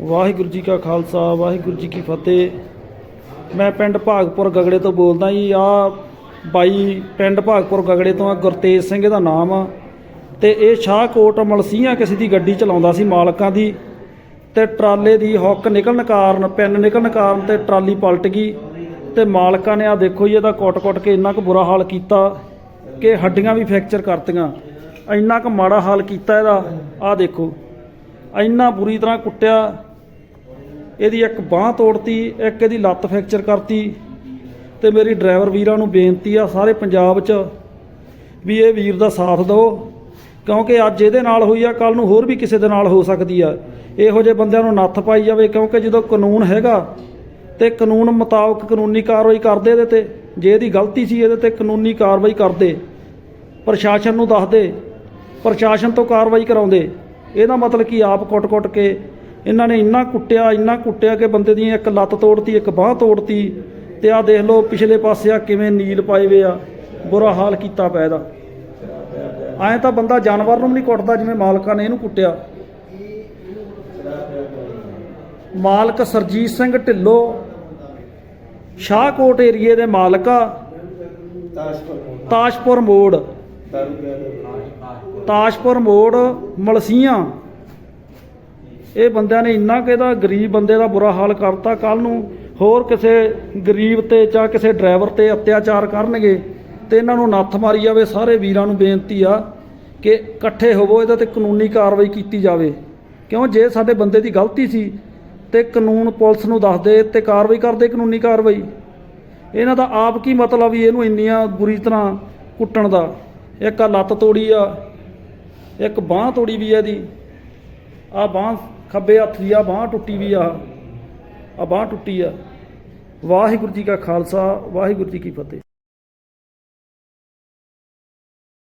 ਵਾਹਿਗੁਰੂ ਜੀ ਕਾ ਖਾਲਸਾ, ਵਾਹਿਗੁਰੂ ਜੀ ਕੀ ਫਤਿਹ। ਮੈਂ ਪਿੰਡ ਭਾਗਪੁਰ ਗਗੜੇ ਤੋਂ ਬੋਲਦਾ ਜੀ। ਆ ਬਾਈ ਪਿੰਡ ਭਾਗਪੁਰ ਗਗੜੇ ਤੋਂ ਆ, ਗੁਰਤੇਜ ਸਿੰਘ ਦਾ ਨਾਮ ਆ। ਤੇ ਇਹ ਸ਼ਾਹਕੋਟ ਮਲਸੀਆਂ ਕਿਸੇ ਦੀ ਗੱਡੀ ਚਲਾਉਂਦਾ ਸੀ ਮਾਲਕਾਂ ਦੀ। ਤੇ ਟਰਾਲੇ ਦੀ ਹੁੱਕ ਨਿਕਲਣ ਕਾਰਨ, ਪਿੰਨ ਨਿਕਲਣ ਕਾਰਨ ਤੇ ਟਰਾਲੀ ਪਲਟ ਗਈ। ਤੇ ਮਾਲਕਾਂ ਨੇ ਆ ਦੇਖੋ ਜੀ, ਇਹਦਾ ਕੁੱਟ-ਕੁੱਟ ਕੇ ਇੰਨਾ ਕੁ ਬੁਰਾ ਹਾਲ ਕੀਤਾ ਕਿ ਹੱਡੀਆਂ ਵੀ ਫ੍ਰੈਕਚਰ ਕਰਤੀਆਂ। ਇੰਨਾ ਕੁ ਮਾੜਾ ਹਾਲ ਕੀਤਾ ਇਹਦਾ। ਆ ਦੇਖੋ। ਇੰਨਾ ਬੁਰੀ ਤਰ੍ਹਾਂ ਕੁੱਟਿਆ। ਇਹਦੀ ਇੱਕ ਬਾਹ ਤੋੜਤੀ, ਇੱਕ ਇਹਦੀ ਲੱਤ ਫ੍ਰੈਕਚਰ ਕਰਤੀ। ਤੇ ਮੇਰੀ ਡਰਾਈਵਰ ਵੀਰਾਂ ਨੂੰ ਬੇਨਤੀ ਆ ਸਾਰੇ ਪੰਜਾਬ 'ਚ ਵੀ ਇਹ ਵੀਰ ਦਾ ਸਾਥ ਦਿਓ। ਕਿਉਂਕਿ ਅੱਜ ਇਹਦੇ ਨਾਲ ਹੋਈ ਆ ਕੱਲ ਨੂੰ ਹੋਰ ਵੀ ਕਿਸੇ ਦੇ ਨਾਲ ਹੋ ਸਕਦੀ ਆ। ਇਹੋ ਜਿਹੇ ਬੰਦਿਆਂ ਨੂੰ ਨੱਥ ਪਾਈ ਜਾਵੇ, ਕਿਉਂਕਿ ਜਦੋਂ ਕਾਨੂੰਨ ਹੈਗਾ ਤੇ ਕਾਨੂੰਨ ਮੁਤਾਬਕ ਕਾਨੂੰਨੀ ਕਾਰਵਾਈ ਕਰਦੇ ਇਹਦੇ ਤੇ, ਜੇ ਇਹਦੀ ਗਲਤੀ ਸੀ ਇਹਦੇ ਤੇ ਕਾਨੂੰਨੀ ਕਾਰਵਾਈ ਕਰਦੇ। ਪ੍ਰਸ਼ਾਸਨ ਨੂੰ ਦੱਸਦੇ, ਪ੍ਰਸ਼ਾਸਨ ਤੋਂ ਕਾਰਵਾਈ ਕਰਾਉਂਦੇ। ਇਹਦਾ ਮਤਲਬ ਕਿ ਆਪ ਕੁੱਟ-ਕੁੱਟ ਕੇ ਇਹਨਾਂ ਨੇ ਇੰਨਾ ਕੁੱਟਿਆ ਇੰਨਾ ਕੁੱਟਿਆ ਕਿ ਬੰਦੇ ਦੀ ਇੱਕ ਲੱਤ ਤੋੜਤੀ, ਇੱਕ ਬਾਹ ਤੋੜਤੀ ਤੇ ਆਹ ਦੇਖ ਲਓ ਪਿਛਲੇ ਪਾਸੇ ਆ ਕਿਵੇਂ ਨੀਲ ਪਾਏ ਵੇ ਆ, ਬੁਰਾ ਹਾਲ ਕੀਤਾ ਪਿਆ ਇਹਦਾ। ਐਂ ਤਾਂ ਬੰਦਾ ਜਾਨਵਰ ਨੂੰ ਵੀ ਨਹੀਂ ਕੁੱਟਦਾ ਜਿਵੇਂ ਮਾਲਕਾਂ ਨੇ ਇਹਨੂੰ ਕੁੱਟਿਆ। ਮਾਲਕ ਸਰਜੀਤ ਸਿੰਘ ਢਿੱਲੋਂ, ਸ਼ਾਹਕੋਟ ਏਰੀਏ ਦੇ ਮਾਲਕ ਆ, ਤਾਸ਼ਪੁਰ ਮੋੜ। ਤਾਸ਼ਪੁਰ ਮੋੜ, ਮਲਸੀਆਂ। ਇਹ ਬੰਦਿਆਂ ਨੇ ਇੰਨਾ ਕਿ ਇਹਦਾ ਗਰੀਬ ਬੰਦੇ ਦਾ ਬੁਰਾ ਹਾਲ ਕਰਤਾ ਕੱਲ ਨੂੰ ਹੋਰ ਕਿਸੇ ਗਰੀਬ ਤੇ ਜਾਂ ਕਿਸੇ ਡਰਾਈਵਰ ਤੇ ਅਤਿਆਚਾਰ ਕਰਨਗੇ ਤੇ ਇਹਨਾਂ ਨੂੰ ਨੱਥ ਮਾਰੀ ਜਾਵੇ, ਸਾਰੇ ਵੀਰਾਂ ਨੂੰ ਬੇਨਤੀ ਆ ਕਿ ਇਕੱਠੇ ਹੋਵੋ, ਇਹਦਾ ਤੇ ਕਾਨੂੰਨੀ ਕਾਰਵਾਈ ਕੀਤੀ ਜਾਵੇ। ਕਿਉਂ? ਜੇ ਸਾਡੇ ਬੰਦੇ ਦੀ ਗਲਤੀ ਸੀ ਤੇ ਕਾਨੂੰਨ ਪੁਲਿਸ ਨੂੰ ਦੱਸਦੇ ਤੇ ਕਾਰਵਾਈ ਕਰਦੇ ਕਾਨੂੰਨੀ ਕਾਰਵਾਈ। ਇਹਨਾਂ ਦਾ ਆਪ ਕੀ ਮਤਲਬ ਵੀ ਇਹਨੂੰ ਇੰਨੀਆਂ ਬੁਰੀ ਤਰ੍ਹਾਂ ਕੁੱਟਣ ਦਾ? ਇੱਕ ਆ ਲੱਤ ਤੋੜੀ ਆ, ਇੱਕ ਬਾਹ ਤੋੜੀ ਵੀ ਆ ਇਹਦੀ। ਆ ਬਾਹ ਖੱਬੇ ਹੱਥ ਦੀ ਆ, ਬਾਹ ਟੁੱਟੀ ਵੀ ਆ। ਆ ਬਾਹ ਟੁੱਟੀ ਆ। ਵਾਹਿਗੁਰੂ ਜੀ ਕਾ ਖਾਲਸਾ, ਵਾਹਿਗੁਰੂ ਜੀ ਕੀ ਫਤਿਹ।